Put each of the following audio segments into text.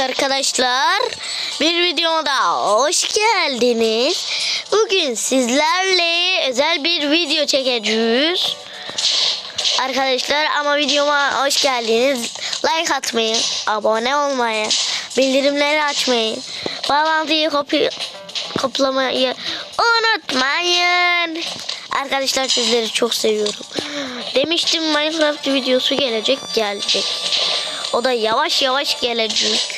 Evet arkadaşlar bir videoma daha hoş geldiniz. Bugün sizlerle özel bir video çekeceğiz. Arkadaşlar ama videoma hoş geldiniz. Like atmayı, abone olmayı, bildirimleri açmayı, bağlantıyı kopy koplamayı unutmayın. Arkadaşlar sizleri çok seviyorum. Demiştim Minecraft videosu gelecek gelecek. O da yavaş yavaş gelecek.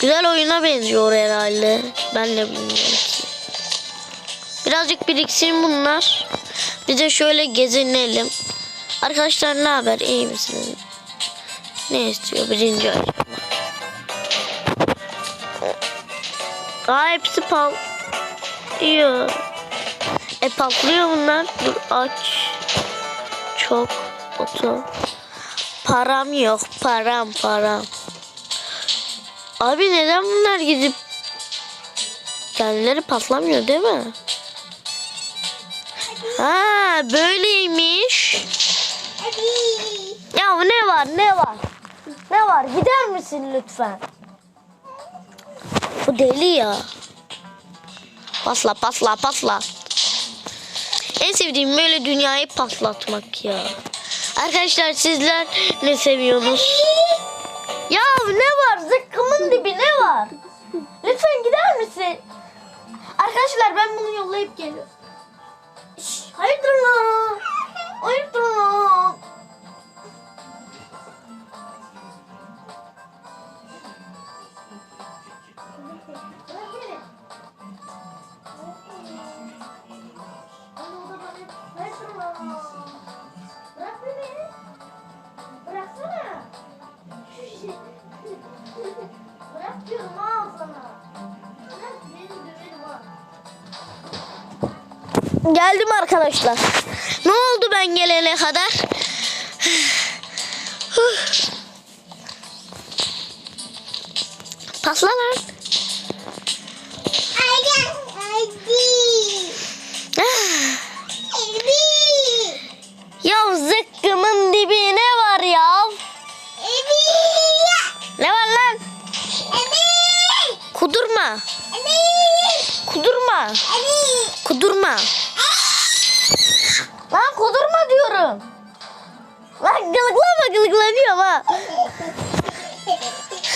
Güzel oyuna benziyor herhalde. Ben de bilmiyorum ki. Birazcık biriksin bunlar. Biz de şöyle gezinelim. Arkadaşlar ne haber? İyi misiniz? Ne istiyor birinci acaba? Aa hepsi patlıyor. E patlıyor bunlar. Dur aç. Çok oto. Param yok. Param param. Abi neden bunlar gidip kendileri patlamıyor değil mi? Ha böyleymiş. Ya ne var ne var? Ne var gider misin lütfen? Bu deli ya. Pasla pasla pasla. En sevdiğim böyle dünyayı patlatmak ya. Arkadaşlar sizler ne seviyorsunuz? Ya ne var? Zıkkımın dibi ne var? Lütfen gider misin? Arkadaşlar ben bunu yollayıp geliyorum. Şş, hayırdır lan? Hayırdır lan? Geldim arkadaşlar. Ne oldu ben gelene kadar? Pasla lan. Lan gılıklama gılıklanıyorum ha.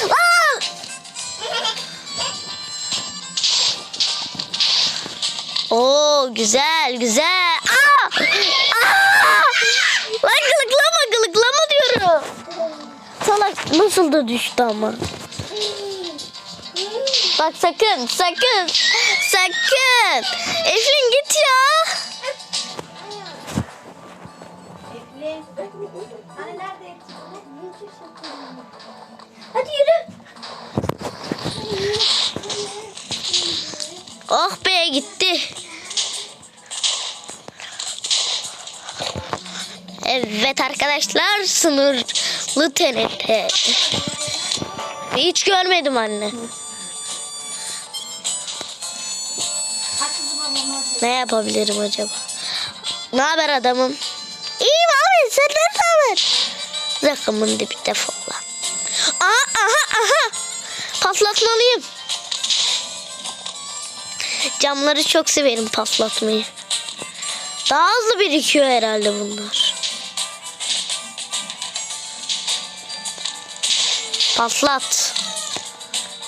Lan. Oo güzel güzel. Aa! Aa! Lan gılıklama gılıklama diyorum. Salak nasıl da düştü ama. Bak sakın sakın sakın. Eflin git ya. Hadi yürü. Oh be gitti. Evet arkadaşlar sınırlı TNT. Hiç görmedim anne. Ne yapabilirim acaba? Ne haber adamım? Senden haber? Zakımın dibi defola. Aha aha aha. Patlatmalıyım. Camları çok severim patlatmayı. Daha hızlı birikiyor herhalde bunlar. Patlat.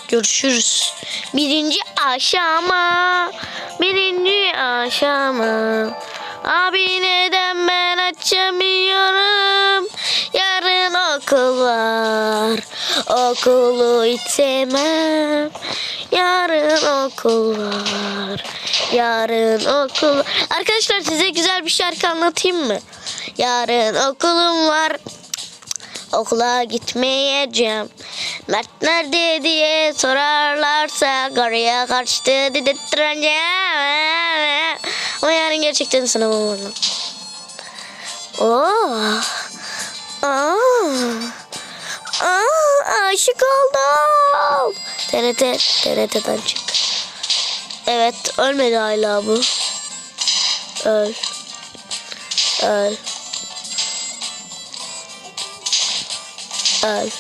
Görüşürüz. Birinci aşama. Birinci aşama. Abi neden ben açamıyorum? Yarın okul var. Okulu hiç. Yarın okul var. Yarın okul. Arkadaşlar size güzel bir şarkı anlatayım mı? Yarın okulum var. Okula gitmeyeceğim. Mert nerede diye sorarlarsa karıya kaçtı dedirttireceğim. Ama yarın gerçekten sınavım var. Oo. Aa. Aa, aşık oldum. TRT, TRT'den çık. Evet, ölmedi hala bu. Öl. Öl. Öl.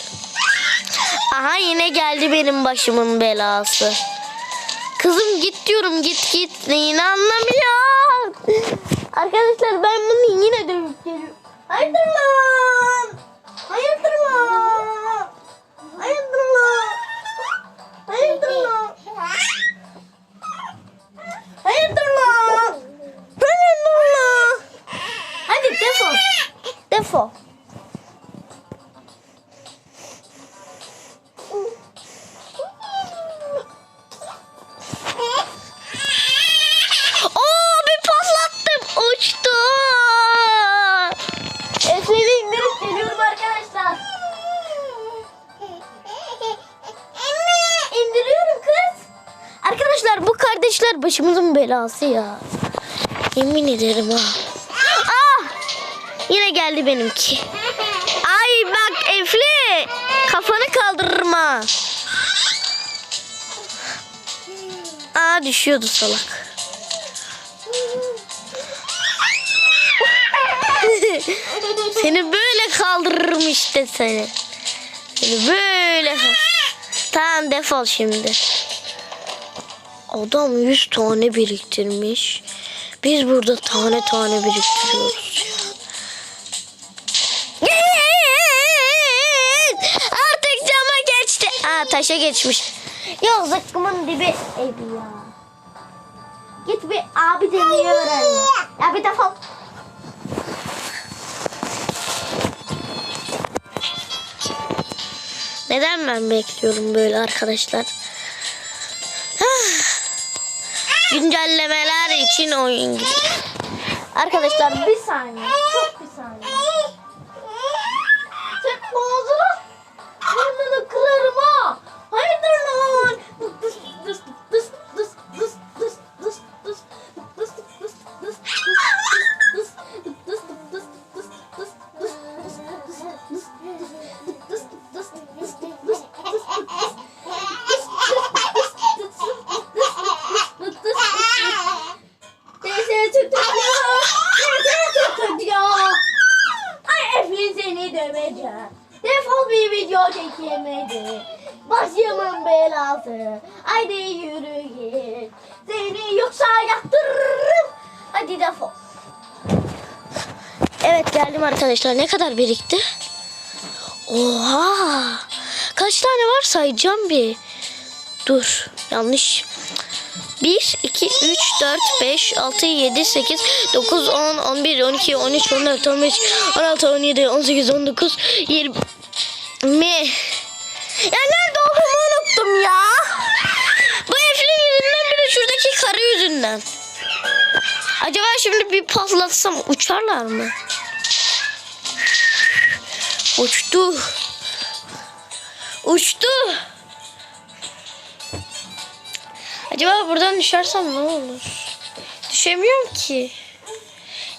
Aha yine geldi benim başımın belası. Kızım git diyorum git git. Neyini anlamıyor. Arkadaşlar ben bunu yine dövüp geliyorum. Hayırdır lan? Hayırdır lan? Hayırdır lan? Hayırdır lan? Hayırdır lan? Hayırdır lan? Hadi defol. Defol. Kardeşler başımızın belası ya. Yemin ederim ha. Ah! Yine geldi benimki. Ay bak Efli. Kafanı kaldırırma. Aa düşüyordu salak. seni böyle kaldırırım işte seni. Seni böyle. Tamam defol şimdi. Adam 100 tane biriktirmiş. Biz burada tane tane biriktiriyoruz. ya. Artık cama geçti. Aa taşa geçmiş. Ya zıkkımın dibi evi ya. Git bir abi demeyi öğren. Ya bir defol. Neden ben bekliyorum böyle arkadaşlar? Güncellemeler için oyun. Arkadaşlar bir saniye. Defol. Evet geldim arkadaşlar. Ne kadar birikti? Oha! Kaç tane var sayacağım bir. Dur. Yanlış. 1, 2, 3, 4, 5, 6, 7, 8, 9, 10, 11, 12, 13, 14, 15, 16, 17, 18, 19, 20. Ya nerede olduğumu unuttum ya. Bu Eflin yüzünden bir de şuradaki karı yüzünden. Acaba şimdi bir patlatsam uçarlar mı? Uçtu. Uçtu. Acaba buradan düşersem ne olur? Düşemiyorum ki.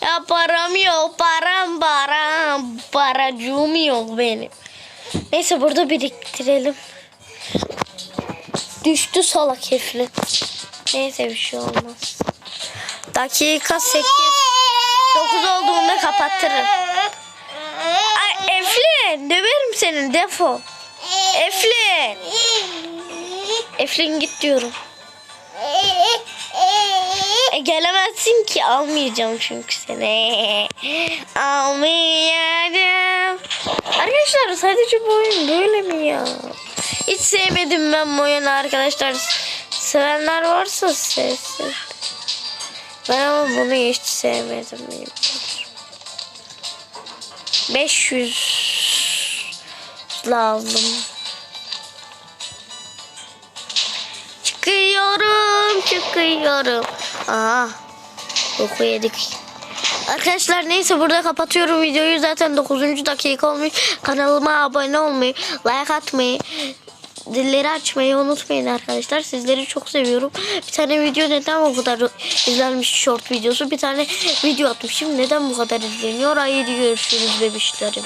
Ya param yok, param param, paracığım yok benim. Neyse burada biriktirelim. Düştü salak Eflin. Neyse bir şey olmaz. Dakika 8. 9 olduğunda kapatırım. Ay Eflin döverim seni defol. Eflin. Eflin git diyorum. E, gelemezsin ki almayacağım çünkü seni. Almayacağım. Arkadaşlar sadece bu oyun böyle mi ya? Hiç sevmedim ben bu oyunu arkadaşlar. Sevenler varsa sevsin. Ben ama bunu hiç sevmedim. benim. 500 lazım. Çıkıyorum, çıkıyorum. Aa, boku yedik. Arkadaşlar neyse burada kapatıyorum videoyu. Zaten 9. dakika olmuş. Kanalıma abone olmayı, like atmayı, zilleri açmayı unutmayın arkadaşlar. Sizleri çok seviyorum. Bir tane video neden bu kadar izlenmiş short videosu. Bir tane video atmışım. Neden bu kadar izleniyor? Haydi görüşürüz bebişlerim.